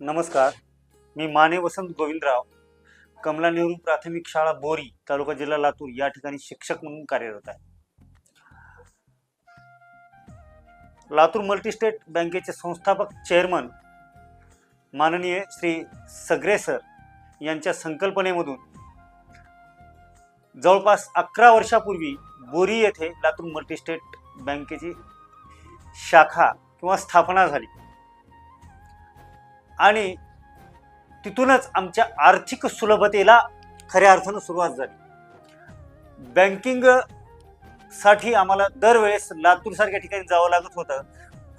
नमस्कार. मी माने वसंत गोविंदराव कमला नेहरू प्राथमिक शाळा बोरी तालुका जिल्हा लातूर या ठिकाणी शिक्षक म्हणून कार्यरत आहे. लातूर मल्टीस्टेट बँकेचे संस्थापक चेअरमन माननीय श्री सगरे सर यांच्या संकल्पनेमधून जवळपास अकरा वर्षापूर्वी बोरी येथे लातूर मल्टीस्टेट बँकेची शाखा किंवा स्थापना झाली. आणि तिथूनच आमच्या आर्थिक सुलभतेला खऱ्या अर्थानं सुरुवात झाली. बँकिंगसाठी आम्हाला दरवेळेस लातूरसारख्या ठिकाणी जावं लागत होतं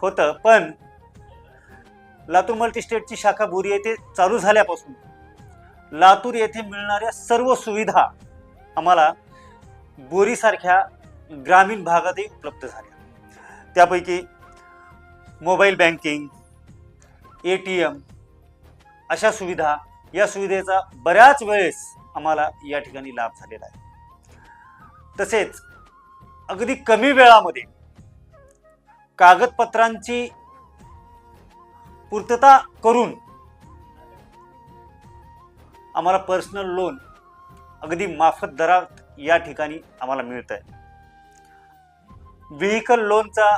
होतं पण लातूर मल्टीस्टेटची शाखा बोरी येथे चालू झाल्यापासून लातूर येथे मिळणाऱ्या सर्व सुविधा आम्हाला बोरीसारख्या ग्रामीण भागातही उपलब्ध झाल्या. त्यापैकी mobile banking A T M. अशा सुविधा या सुविधेचा बऱ्याच वेळेस आम्हाला या ठिकाणी लाभ झालेला आहे. तसेच अगदी कमी वेळामध्ये कागदपत्रांची पूर्तता करून आम्हाला पर्सनल लोन अगदी माफत दरात या ठिकाणी आम्हाला मिळत आहे व्हेकल लोनचा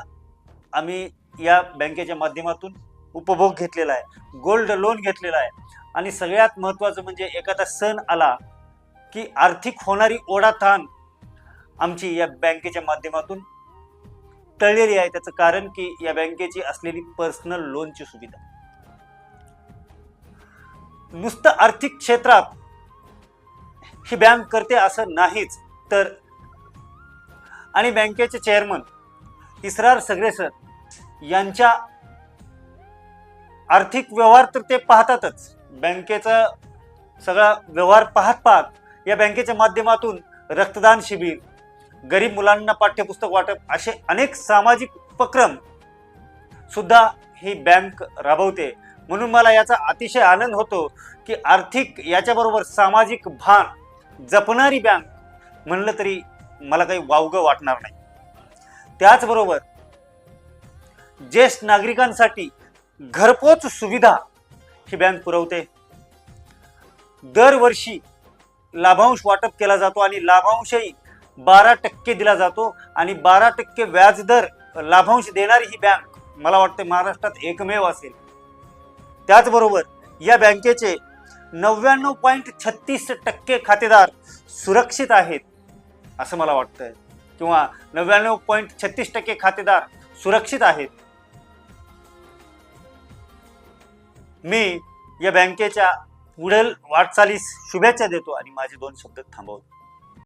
आम्ही या बँकेच्या माध्यमातून उपभोग घेतलेला आहे. गोल्ड लोन घेतलेला आहे. आणि सगळ्यात महत्त्वाचं म्हणजे एखादा सण आला की आर्थिक होणारी ओढाताण आमची या बँकेच्या माध्यमातून टळलेली आहे. त्याचं कारण की या बँकेची असलेली पर्सनल लोनची सुविधा. नुसतं आर्थिक क्षेत्रात ही बँक करते असं नाहीच तर आणि बँकेचे चेअरमन इसरार सगळे सर यांच्या आर्थिक व्यवहार तर ते पाहतातच. बँकेचा सगळा व्यवहार पाहत पाहत या बँकेच्या माध्यमातून रक्तदान शिबिर गरीब मुलांना पाठ्यपुस्तक वाटप असे अनेक सामाजिक उपक्रम सुद्धा ही बँक राबवते. म्हणून मला याचा अतिशय आनंद होतो की आर्थिक याच्याबरोबर सामाजिक भान जपणारी बँक म्हणलं तरी मला काही वावगं वाटणार नाही. त्याचबरोबर ज्येष्ठ नागरिकांसाठी घरपोच सुविधा ही बँक पुरवते. दरवर्षी लाभांश वाटप केला जातो आणि लाभांशही बारा टक्के दिला जातो आणि बारा टक्के व्याजदर लाभांश देणारी ही बँक मला वाटते महाराष्ट्रात एकमेव असेल. त्याचबरोबर या बँकेचे नव्याण्णव पॉईंट छत्तीस टक्के खातेदार सुरक्षित आहेत असं मला वाटतं किंवा नव्याण्णव पॉईंट छत्तीस टक्के खातेदार सुरक्षित आहेत. मी या बँकेच्या पुढील वाटचालीस शुभेच्छा देतो आणि माझे दोन शब्द थांबवतो.